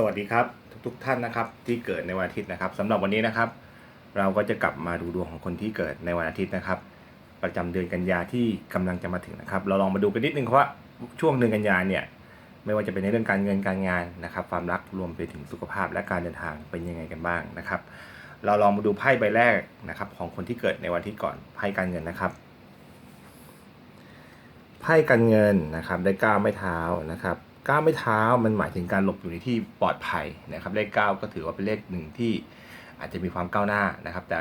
สวัสดีครับทุกๆท่านนะครับที่เกิดในวันอาทิตย์นะครับสำหรับวันนี้นะครับ เราก็จะกลับมาดูดวงของคนที่เกิดในวันอาทิตย์นะครับ ประจำเดือนกันยาที่กำลังจะมาถึงนะครับ เราลองมาดูกันนิดนึงว่าช่วงเดือนกันยาเนี่ยไม่ว่าจะเป็นในเรื่องการเงินการงานนะครับ ความรักรวมไปถึงสุขภาพและการเดินทางเป็นยังไงกันบ้างนะครับ เราลองมาดูไพ่ใบแรกนะครับของคนที่เกิดในวันอาทิตย์ก่อนไพ่การเงินนะครับไพ่การเงินนะครับได้ก้าวไม่เท้านะครับ ก้าวไม่เท้ามันหมายถึงการหลบอยู่ในที่ปลอดภัยนะครับเลขเก้าก็ถือว่าเป็นเลขหนึ่งที่อาจจะมีความก้าวหน้านะครับ แต่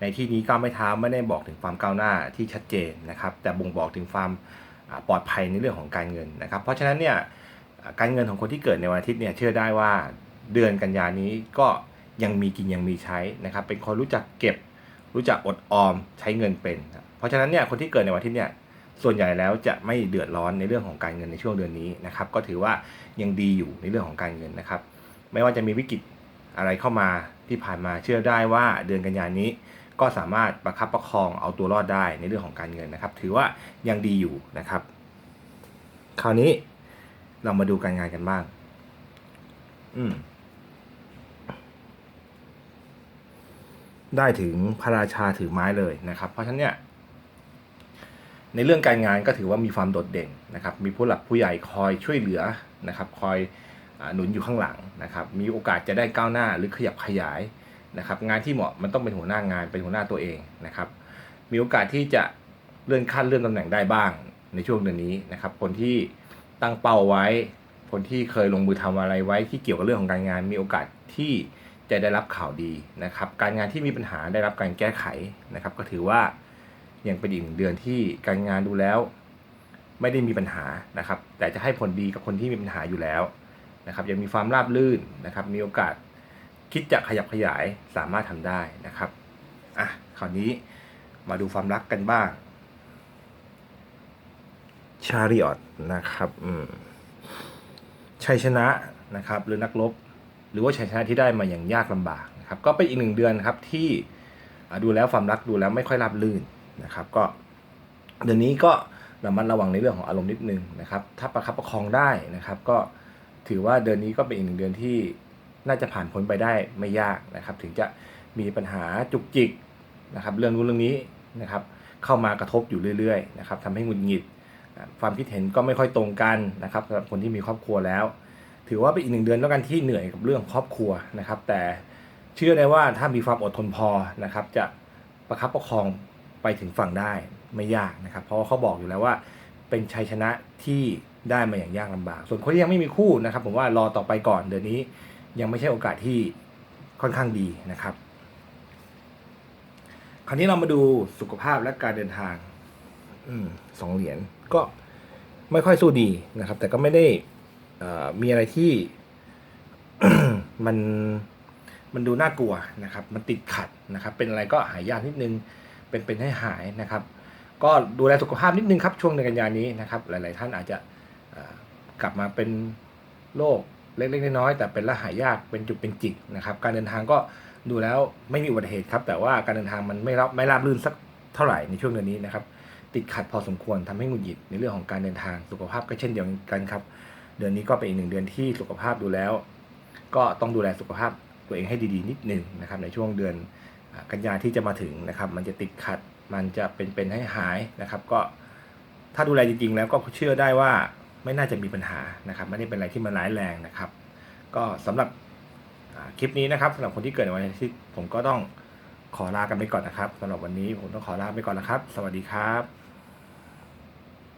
ในที่นี้ก้าวไม่เท้าไม่ได้บอกถึงความก้าวหน้าที่ชัดเจนนะครับ แต่บ่งบอกถึงความปลอดภัยในเรื่องของการเงินนะครับ เพราะฉะนั้นเนี่ยการเงินของคนที่เกิดในวันอาทิตย์เนี่ยเชื่อได้ว่าเดือนกันยานี้ก็ยังมีกินยังมีใช้นะครับเป็นคนรู้จักเก็บรู้จักอดออมใช้เงินเป็น เพราะฉะนั้นเนี่ยคนที่เกิดในวันอาทิตย์เนี่ย ส่วนใหญ่แล้วจะไม่เดือดร้อนในเรื่องของการเงินในช่วงเดือนนี้นะครับ ก็ถือว่ายังดีอยู่ในเรื่องของการเงินนะครับ ไม่ว่าจะมีวิกฤตอะไรเข้ามาที่ผ่านมาเชื่อได้ว่าเดือนกันยานนี้ ก็สามารถประคับประคองเอาตัวรอดได้ในเรื่องของการเงินนะครับ ถือว่ายังดีอยู่นะครับ คราวนี้เรามาดูการงานกันบ้าง อืมได้ถึงพระราชาถือไม้เลยนะครับ เพราะฉะนั้นเนี่ย ในเรื่องการงานก็ถือว่ามีความโดดเด่นนะครับมีผู้หลักผู้ใหญ่คอยช่วยเหลือนะครับคอยหนุนอยู่ข้างหลังนะครับมีโอกาสจะได้ก้าวหน้าหรือขยับขยายนะครับงานที่เหมาะมันต้องเป็นหัวหน้างานเป็นหัวหน้าตัวเองนะครับมีโอกาสที่จะเลื่อนขั้นเลื่อนตำแหน่งได้บ้างในช่วงเดือนนี้นะครับคนที่ตั้งเป้าไว้ คนที่เคยลงมือทำอะไรไว้ที่เกี่ยวกับเรื่องของการงาน มีโอกาสที่จะได้รับข่าวดีนะครับการงานที่มีปัญหาได้รับการแก้ไขนะครับก็ถือว่า ยังเป็นอีกหนึ่งเดือนที่การงานดูแล้ว ไม่ได้มีปัญหานะครับ แต่จะให้ผลดีกับคนที่มีปัญหาอยู่แล้วนะครับ ยังมีความราบรื่นนะครับ มีโอกาสคิดจะขยับขยายสามารถทำได้นะครับอะคราวนี้มาดูความรักกันบ้างชาริออตนะครับอืมชัยชนะนะครับ หรือนักรบ หรือว่าชัยชนะที่ได้มาอย่างยากลำบากนะครับ ก็เป็นอีกหนึ่งเดือนครับที่ดูแล้วความรักดูแล้วไม่ค่อยราบรื่น นะครับ ก็เดือนนี้ก็ระมัดระวังในเรื่องของอารมณ์นิดนึงนะครับ ถ้าประคับประคองได้นะครับ ก็ถือว่าเดือนนี้ก็เป็นอีกหนึ่งเดือนที่น่าจะผ่านพ้นไปได้ไม่ยากนะครับ ถึงจะมีปัญหาจุกจิกนะครับ เรื่องนู้นเรื่องนี้นะครับ เข้ามากระทบอยู่เรื่อยๆนะครับทำให้หงุดหงิด ความคิดเห็นก็ไม่ค่อยตรงกันนะครับสำหรับคนที่มีครอบครัวแล้ว ถือว่าเป็นอีกหนึ่งเดือนแล้วกันที่เหนื่อยกับเรื่องครอบครัวนะครับ แต่เชื่อได้ว่าถ้ามีความอดทนพอนะครับ จะประคับประคอง ไปถึงฝั่งได้ไม่ยากนะครับ เพราะเขาบอกอยู่แล้วว่าเป็นชัยชนะที่ได้มาอย่างยากลำบาก ส่วนคนที่ยังไม่มีคู่นะครับ ผมว่ารอต่อไปก่อนเดือนนี้ยังไม่ใช่โอกาสที่ค่อนข้างดีนะครับ คราวนี้เรามาดูสุขภาพและการเดินทางอสองเหรียญก็ไม่ค่อยสู้ดีนะครับ แต่ก็ไม่ได้มีอะไรที่มันมันดูน่ากลัวนะครับ มันติดขัดนะครับ เป็นอะไรก็หายยากนิดนึง เป็นเป็นให้หายนะครับ ก็ดูแลสุขภาพนิดนึงครับช่วงเดือนกันยานี้นะครับ หลาย ๆ ท่านอาจจะกลับมาเป็นโรคเล็กๆน้อยๆแต่เป็นละหายยากเป็นจุดเป็นจิกนะครับ การเดินทางก็ดูแล้วไม่มีอุบัติเหตุครับ แต่ว่าการเดินทางมันไม่รับไม่ราบรื่นสักเท่าไหร่ในช่วงเดือนนี้นะครับติดขัดพอสมควรทำให้หงุดหงิดในเรื่องของการเดินทางสุขภาพก็เช่นเดียวกันครับ เดือนนี้ก็เป็นอีกหนึ่งเดือนที่สุขภาพดูแล้ว ก็ต้องดูแลสุขภาพตัวเองให้ดีๆ นิดนึงนะครับในช่วงเดือน กันยาที่จะมาถึงนะครับ มันจะติดขัดมันจะเป็นเป็นให้หายนะครับ ก็ถ้าดูแลจริงๆ แล้วก็เชื่อได้ว่าไม่น่าจะมีปัญหานะครับ ไม่ได้เป็นอะไรที่มันร้ายแรงนะครับ ก็สำหรับคลิปนี้นะครับสำหรับคนที่เกิดในวันอาทิตย์ผมก็ต้องขอลากันไปก่อนนะครับสำหรับวันนี้ผมต้องขอลาไปก่อนนะครับ สวัสดีครับ